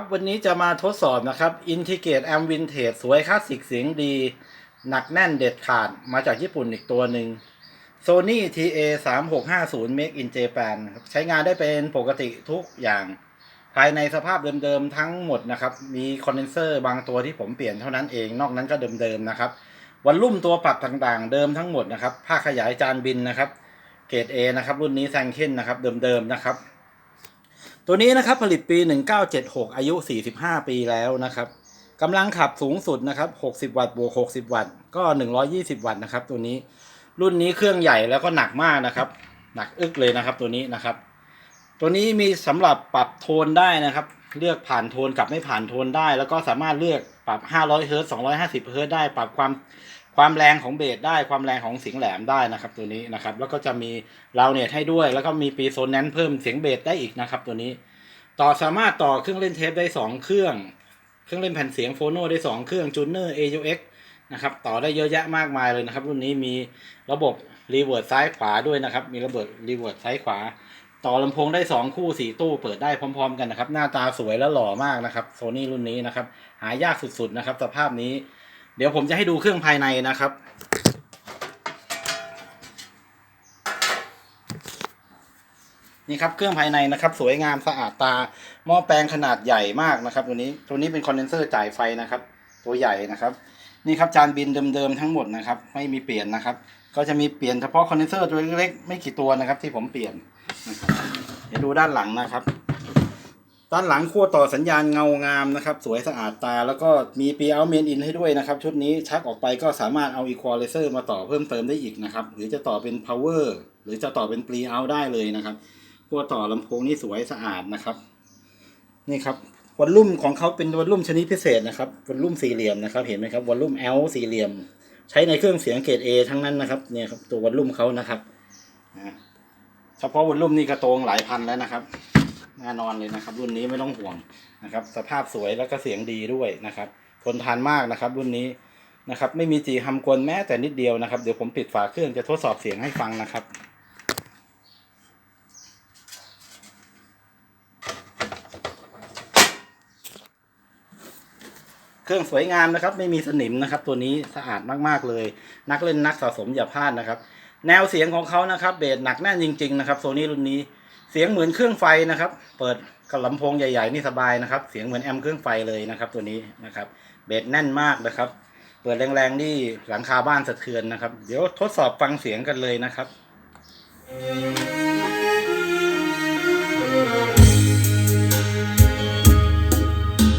ครับวันนี้จะมาทดสอบนะครับ Integrate Amp Vintage สวยคลาสสิกเสียงดี หนักแน่นเด็ดขาดมาจากญี่ปุ่นอีกตัวหนึ่ง Sony TA 3 6 5 0 Make in Japan ครับใช้งานได้เป็นปกติทุกอย่าง ภายในสภาพเดิมๆทั้งหมดนะครับ มีคอนเดนเซอร์บางตัวที่ผมเปลี่ยนเท่านั้นเอง นอกนั้นก็เดิมๆนะครับ วันรุ่มตัวปรับต่างๆ เดิมทั้งหมดนะครับ ผ้าขยายจานบินนะครับ เกรด A นะครับ รุ่นนี้แซงเค้นนะครับ เดิมๆนะครับ ตัวนี้นะครับผลิตปี 1976 อายุ 45 ปีแล้วนะครับกำลังขับสูงสุดนะครับ 60 วัตต์บวก 60 วัตต์ ก็ 120 วัตต์นะครับ ตัวนี้ รุ่นนี้เครื่องใหญ่แล้วก็หนักมากนะครับ หนักอึกเลยนะครับ ตัวนี้นะครับ ตัวนี้มีสำหรับปรับโทนได้นะครับ เลือกผ่านโทนกับไม่ผ่านโทนได้ แล้วก็สามารถเลือกปรับ 500 เฮิร์ตซ์250 เฮิร์ตซ์ได้ ปรับความ ความแรงของเบสได้ความแรงของเสียงแหลมได้นะครับ ตัวนี้นะครับ แล้วก็จะมีเราเนตให้ด้วย แล้วก็มีปีโซนแนนเพิ่มเสียงเบสได้อีกนะครับ ตัวนี้ ต่อสามารถต่อเครื่องเล่นเทปได้ 2 เครื่อง เครื่องเล่นแผ่นเสียงโฟโนได้2เครื่องจูเนอร์ AUX นะครับต่อได้เยอะแยะมากมายเลยนะครับ รุ่นนี้มีระบบรีเวิร์ดซ้ายขวาด้วยนะครับ มีระบบรีเวิร์ดซ้ายขวา ต่อลำโพงได้ 2 คู่ 4 ตู้เปิดได้พร้อม ๆ กันนะครับ หน้าตาสวยและหล่อมากนะครับโซนี่รุ่นนี้นะครับ หายากสุดๆนะครับ สภาพนี้ เดี๋ยวผมจะให้ดูเครื่องภายในนะครับ นี่ครับเครื่องภายในนะครับ สวยงามสะอาดตาหม้อแปลงขนาดใหญ่มากนะครับ ตัวนี้ตัวนี้เป็นคอนเดนเซอร์จ่ายไฟนะครับ ตัวใหญ่นะครับ นี่ครับจานบินเดิมๆทั้งหมดนะครับ ไม่มีเปลี่ยนนะครับ ก็จะมีเปลี่ยนเฉพาะคอนเดนเซอร์ตัวเล็กๆไม่กี่ตัวนะครับ ที่ผมเปลี่ยนนะครับเดี๋ยวดูด้านหลังนะครับ ด้านหลังขั้วต่อสัญญาณเงางามนะครับ สวยสะอาดตา แล้วก็มีปีเอาเมนอินให้ด้วยนะครับ ชุดนี้ชักออกไปก็สามารถเอาอีควอไลเซอร์มาต่อเพิ่มเติมได้อีกนะครับ หรือจะต่อเป็น power หรือจะต่อเป็น pre out ได้เลยนะครับขั้วต่อลำโพงนี่สวยสะอาดนะครับ นี่ครับวอลลุ่มของเขาเป็นวอลลุ่มชนิดพิเศษนะครับวอลลุ่มสี่เหลี่ยมนะครับ เห็นไหมครับวอลลุ่ม L สี่เหลี่ยม ใช้ในเครื่องเสียงเกรด A ทั้งนั้นนะครับเนี่ยครับตัววอลลุ่มเขานะครับเฉพาะวอลลุ่มนี่กระโตงหลายพันแล้วนะครับ แน่นอนเลยนะครับ รุ่นนี้ไม่ต้องห่วงนะครับ สภาพสวยแล้วก็เสียงดีด้วยนะครับทนทานมากนะครับ รุ่นนี้นะครับ ไม่มีจีฮัมกวนแม้แต่นิดเดียวนะครับเดี๋ยวผมปิดฝาเครื่องจะทดสอบเสียงให้ฟังนะครับเครื่องสวยงามนะครับ ไม่มีสนิมนะครับ ตัวนี้สะอาดมากๆเลย นักเล่นนักสะสมอย่าพลาดนะครับ แนวเสียงของเขานะครับ เบสหนักแน่นจริง ๆ นะครับโซนี่รุ่นนี้ สียงเหมือนเครื่องไฟนะครับ เปิดกับลำโพงใหญ่ๆนี่สบายนะครับ เสียงเหมือนแอมเครื่องไฟเลยนะครับ ตัวนี้นะครับเบสแน่นมากนะครับ เปิดแรงๆนี่หลังคาบ้านสะเทือนนะครับ เดี๋ยวทดสอบฟังเสียงกันเลยนะครับ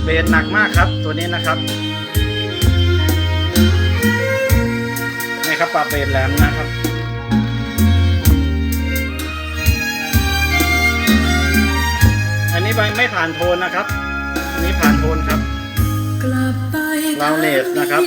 เบสหนักมากครับ ตัวนี้นะครับนี่ครับปรับเบสแหลมนะครับ ไม่ผ่านโทนนะครับ อันนี้ผ่านโทนครับกลับไปลาวเนสนะครับ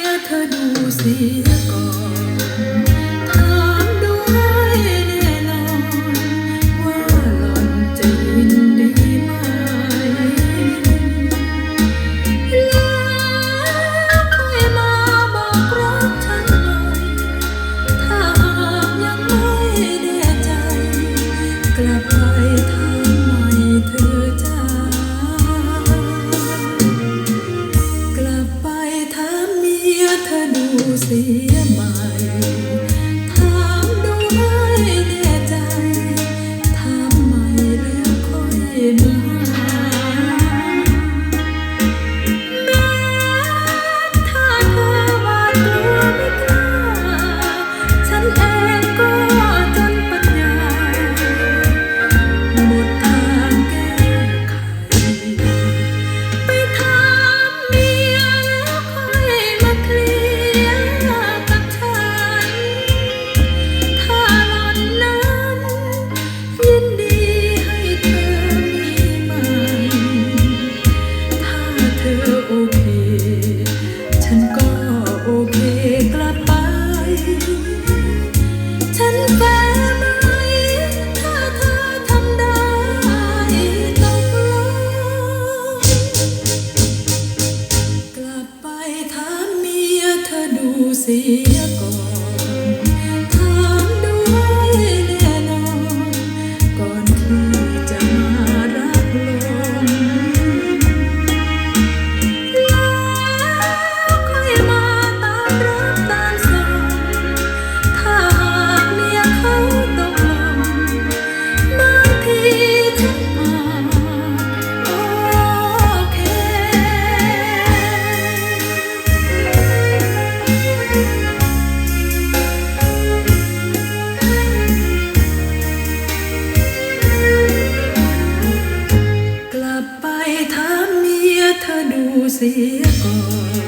ธอดูเสียก่อน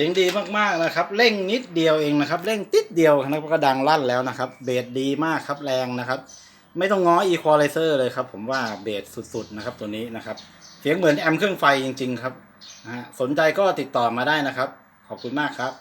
สียงดีมากๆนะครับ เร่งนิดเดียวเองนะครับ เร่งติดเดียวนะครับก็ดังลั่นแล้วนะครับ เบสดีมากครับแรงนะครับ ไม่ต้องง้ออีควอไลเซอร์เลยครับ ผมว่าเบสสุดๆนะครับตัวนี้นะครับ เสียงเหมือนแอมเครื่องไฟจริง ๆ ครับสนใจก็ติดต่อมาได้นะครับ ขอบคุณมากครับ